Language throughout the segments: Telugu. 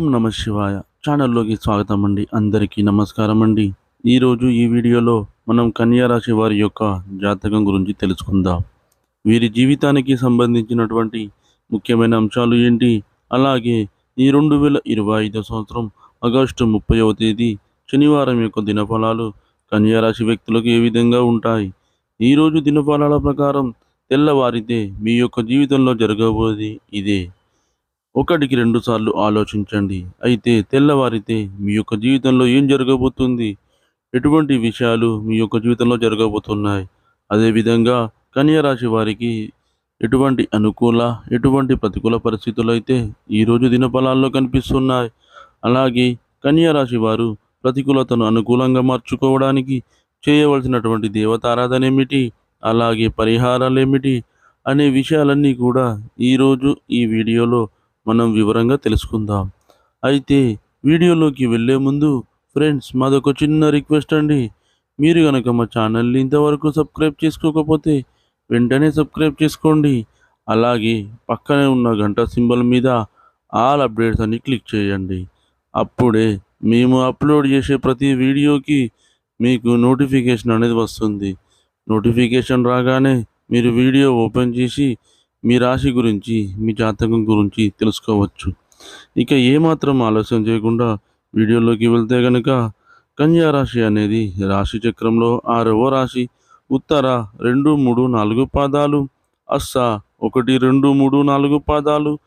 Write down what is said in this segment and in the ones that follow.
ఓం నమ శివాయ. ఛానల్లోకి స్వాగతం అండి అందరికీ నమస్కారం అండి ఈరోజు ఈ వీడియోలో మనం కన్యా రాశి వారి యొక్క జాతకం గురించి తెలుసుకుందాం. వీరి జీవితానికి సంబంధించినటువంటి ముఖ్యమైన అంశాలు ఏంటి? అలాగే ఈ రెండు వేల ఇరవై ఐదో సంవత్సరం ఆగస్టు ముప్పైవ తేదీ శనివారం యొక్క దినఫలాలు కన్యా రాశి వ్యక్తులకు ఏ విధంగా ఉంటాయి? ఈరోజు దినఫలాల ప్రకారం తెల్లవారితే మీ యొక్క జీవితంలో జరగబోయేది ఇదే. ఒకటికి రెండు సార్లు ఆలోచించండి. అయితే తెల్లవారితే మీ యొక్క జీవితంలో ఏం జరగబోతుంది? ఎటువంటి విషయాలు మీ యొక్క జీవితంలో జరగబోతున్నాయి? అదేవిధంగా కన్యరాశి వారికి ఎటువంటి అనుకూల ఎటువంటి ప్రతికూల పరిస్థితులు అయితే ఈరోజు దినఫలాల్లో కనిపిస్తున్నాయి. అలాగే కన్యరాశి వారు ప్రతికూలతను అనుకూలంగా మార్చుకోవడానికి చేయవలసినటువంటి దేవతారాధన ఏమిటి? అలాగే పరిహారాలు ఏమిటి? అనే విషయాలన్నీ కూడా ఈరోజు ఈ వీడియోలో మనం వివరంగా తెలుసుకుందాం. అయితే వీడియోలోకి వెళ్ళే ముందు ఫ్రెండ్స్ మాదొక చిన్న రిక్వెస్ట్ అండి. మీరు కనుక మా ఛానల్ని ఇంతవరకు సబ్స్క్రైబ్ చేసుకోకపోతే వెంటనే సబ్స్క్రైబ్ చేసుకోండి. అలాగే పక్కనే ఉన్న గంట సింబల్ మీద ఆల్ అప్డేట్స్ అని క్లిక్ చేయండి. అప్పుడే మేము అప్లోడ్ చేసే ప్రతి వీడియోకి మీకు నోటిఫికేషన్ అనేది వస్తుంది. నోటిఫికేషన్ రాగానే మీరు వీడియో ఓపెన్ చేసి మీ రాశి గురించి మీ జాతకం గురించి తెలుసుకోవచ్చు. ఇక ఏమాత్రం ఆలస్యం చేయకుండా వీడియోలోకి వెళ్తే కనుక కన్యా రాశి అనేది రాశి చక్రంలో ఆరవ రాశి. ఉత్తర రెండు మూడు నాలుగు పాదాలు. అస్స ఒకటి రెండు మూడు నాలుగు పాదాలు.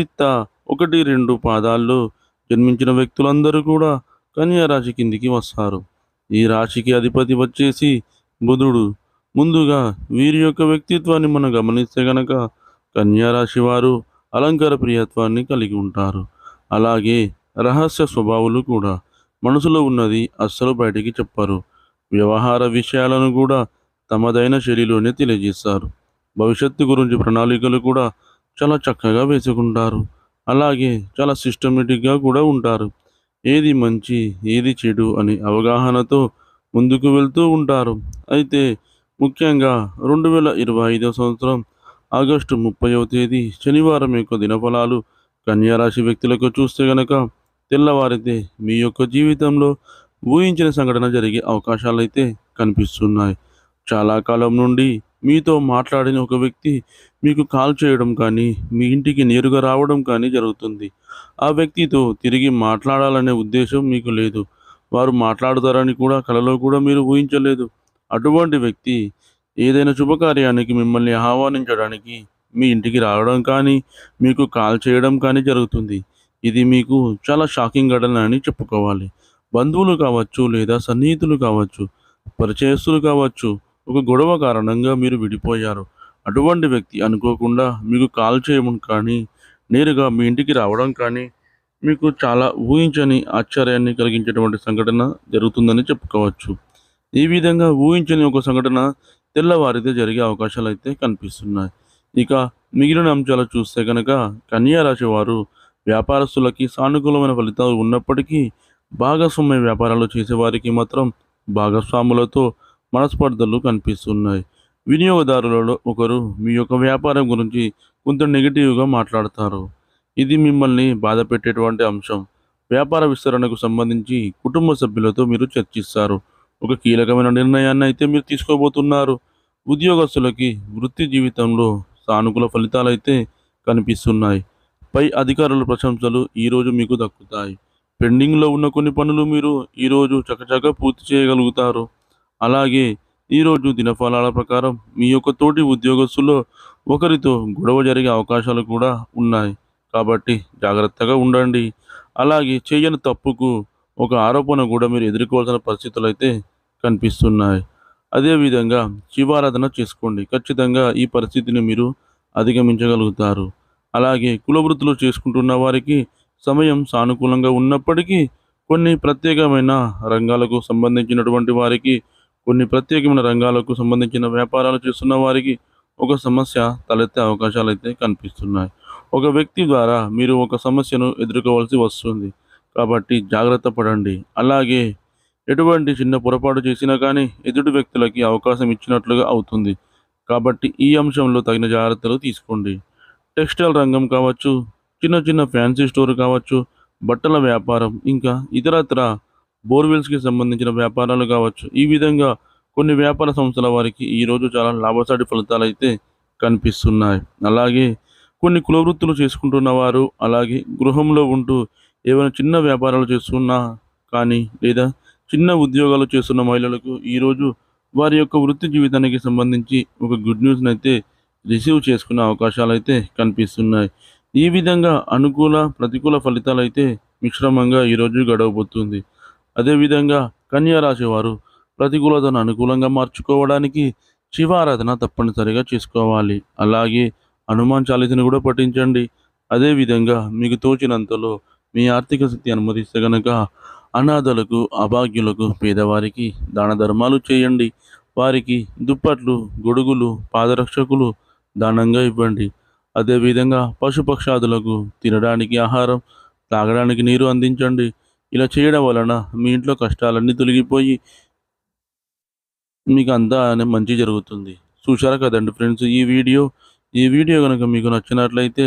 చిత్త ఒకటి రెండు పాదాల్లో జన్మించిన వ్యక్తులందరూ కూడా కన్యా రాశి కిందికి వస్తారు. ఈ రాశికి అధిపతి వచ్చేసి బుధుడు. ముందుగా వీరి యొక్క వ్యక్తిత్వాన్ని మనం గమనిస్తే గనక కన్యారాశి వారు అలంకార ప్రియత్వాన్ని కలిగి ఉంటారు. అలాగే రహస్య స్వభావాలు కూడా మనసులో ఉన్నది అస్సలు బయటికి చెప్పరు. వ్యవహార విషయాలను కూడా తమదైన శైలిలోనే తెలియజేస్తారు. భవిష్యత్తు గురించి ప్రణాళికలు కూడా చాలా చక్కగా వేసుకుంటారు. అలాగే చాలా సిస్టమేటిక్గా కూడా ఉంటారు. ఏది మంచి ఏది చెడు అనే అవగాహనతో ముందుకు వెళ్తూ ఉంటారు. అయితే ముఖ్యంగా రెండు వేల ఇరవై ఐదో సంవత్సరం ఆగస్టు ముప్పైవ తేదీ శనివారం యొక్క దినఫలాలు కన్యారాశి వ్యక్తులకు చూస్తే గనక తెల్లవారితే మీ యొక్క జీవితంలో ఊహించిన సంఘటన జరిగే అవకాశాలు అయితే కనిపిస్తున్నాయి. చాలా కాలం నుండి మీతో మాట్లాడిన ఒక వ్యక్తి మీకు కాల్ చేయడం కానీ మీ ఇంటికి నేరుగా రావడం కానీ జరుగుతుంది. ఆ వ్యక్తితో తిరిగి మాట్లాడాలనే ఉద్దేశం మీకు లేదు. వారు మాట్లాడతారని కూడా కలలో కూడా మీరు ఊహించలేదు. అటువంటి వ్యక్తి ఏదైనా శుభకార్యానికి మిమ్మల్ని ఆహ్వానించడానికి మీ ఇంటికి రావడం కానీ మీకు కాల్ చేయడం కానీ జరుగుతుంది. ఇది మీకు చాలా షాకింగ్ ఘటన అని చెప్పుకోవాలి. బంధువులు కావచ్చు లేదా సన్నిహితులు కావచ్చు పరిచయస్తులు కావచ్చు ఒక గొడవ కారణంగా మీరు విడిపోయారు. అటువంటి వ్యక్తి అనుకోకుండా మీకు కాల్ చేయడం కానీ నేరుగా మీ ఇంటికి రావడం కానీ మీకు చాలా ఊహించని ఆశ్చర్యాన్ని కలిగించేటువంటి సంఘటన జరుగుతుందని చెప్పుకోవచ్చు. ఈ విధంగా ఊహించని ఒక సంఘటన తెల్లవారితే జరిగే అవకాశాలు అయితే కనిపిస్తున్నాయి. ఇక మిగిలిన అంశాలు చూస్తే కనుక కన్యా రాశి వారు వ్యాపారస్తులకి సానుకూలమైన ఫలితాలు ఉన్నప్పటికీ భాగస్వామ్య వ్యాపారాలు చేసేవారికి మాత్రం భాగస్వాములతో మనస్పర్ధలు కనిపిస్తున్నాయి. వినియోగదారులలో ఒకరు మీ యొక్క వ్యాపారం గురించి కొంత నెగిటివ్గా మాట్లాడతారు. ఇది మిమ్మల్ని బాధ పెట్టేటువంటి అంశం. వ్యాపార విస్తరణకు సంబంధించి కుటుంబ సభ్యులతో మీరు చర్చిస్తారు. ఒక కీలకమైన నిర్ణయాన్ని అయితే మీరు తీసుకోబోతున్నారు. ఉద్యోగస్తులకి వృత్తి జీవితంలో సానుకూల ఫలితాలు అయితే కనిపిస్తున్నాయి. పై అధికారుల ప్రశంసలు ఈరోజు మీకు దక్కుతాయి. పెండింగ్లో ఉన్న కొన్ని పనులు మీరు ఈరోజు చకచక పూర్తి చేయగలుగుతారు. అలాగే ఈరోజు దినఫలాల ప్రకారం మీ యొక్క తోటి ఉద్యోగస్తుల్లో ఒకరితో గొడవ జరిగే అవకాశాలు కూడా ఉన్నాయి. కాబట్టి జాగ్రత్తగా ఉండండి. అలాగే చేయని తప్పుకు ఒక ఆరోపణ కూడా మీరు ఎదుర్కోవాల్సిన పరిస్థితులు అయితే కనిపిస్తున్నాయి అదేవిధంగా శివారాధన చేసుకోండి. ఖచ్చితంగా ఈ పరిస్థితిని మీరు అధిగమించగలుగుతారు. అలాగే కులవృత్తులు చేసుకుంటున్న వారికి సమయం సానుకూలంగా ఉన్నప్పటికీ కొన్ని ప్రత్యేకమైన రంగాలకు సంబంధించినటువంటి వారికి కొన్ని ప్రత్యేకమైన రంగాలకు సంబంధించిన వ్యాపారాలు చేస్తున్న వారికి ఒక సమస్య తలెత్తే అవకాశాలు అయితే కనిపిస్తున్నాయి. ఒక వ్యక్తి ద్వారా మీరు ఒక సమస్యను ఎదుర్కోవాల్సి వస్తుంది. కాబట్టి జాగ్రత్త పడండి. అలాగే ఎటువంటి చిన్న పొరపాటు చేసినా కానీ ఎదుటి వ్యక్తులకి అవకాశం ఇచ్చినట్లుగా అవుతుంది. కాబట్టి ఈ అంశంలో తగిన జాగ్రత్తలు తీసుకోండి. టెక్స్టైల్ రంగం కావచ్చు చిన్న చిన్న ఫ్యాన్సీ స్టోర్ కావచ్చు బట్టల వ్యాపారం ఇంకా ఇతరత్ర బోర్వెల్స్కి సంబంధించిన వ్యాపారాలు కావచ్చు. ఈ విధంగా కొన్ని వ్యాపార సంస్థల వారికి ఈరోజు చాలా లాభసాటి ఫలితాలు అయితే కనిపిస్తున్నాయి. అలాగే కొన్ని కులవృత్తులు చేసుకుంటున్న వారు అలాగే గృహంలో ఉంటూ ఏమైనా చిన్న వ్యాపారాలు చేస్తున్నా కానీ లేదా చిన్న ఉద్యోగాలు చేస్తున్న మహిళలకు ఈరోజు వారి యొక్క వృత్తి జీవితానికి సంబంధించి ఒక గుడ్ న్యూస్ని అయితే రిసీవ్ చేసుకునే అవకాశాలు అయితే కనిపిస్తున్నాయి. ఈ విధంగా అనుకూల ప్రతికూల ఫలితాలు అయితే మిశ్రమంగా ఈరోజు గడవబోతుంది. అదేవిధంగా కన్యా రాశి వారు ప్రతికూలతను అనుకూలంగా మార్చుకోవడానికి శివారాధన తప్పనిసరిగా చేసుకోవాలి. అలాగే హనుమాన్ చాలీసని కూడా పఠించండి. అదేవిధంగా మీకు తోచినంతలో మీ ఆర్థిక స్థితి అనుమతిస్తే కనుక అనాథలకు అభాగ్యులకు పేదవారికి దాన ధర్మాలు చేయండి. వారికి దుప్పట్లు గొడుగులు పాదరక్షకులు దానంగా ఇవ్వండి. అదేవిధంగా పశుపక్షాదులకు తినడానికి ఆహారం తాగడానికి నీరు అందించండి. ఇలా చేయడం వలన మీ ఇంట్లో కష్టాలన్నీ తొలగిపోయి మీకు అంతా మంచి జరుగుతుంది. చూశారు కదండి ఫ్రెండ్స్ ఈ వీడియో? ఈ వీడియో కనుక మీకు నచ్చినట్లయితే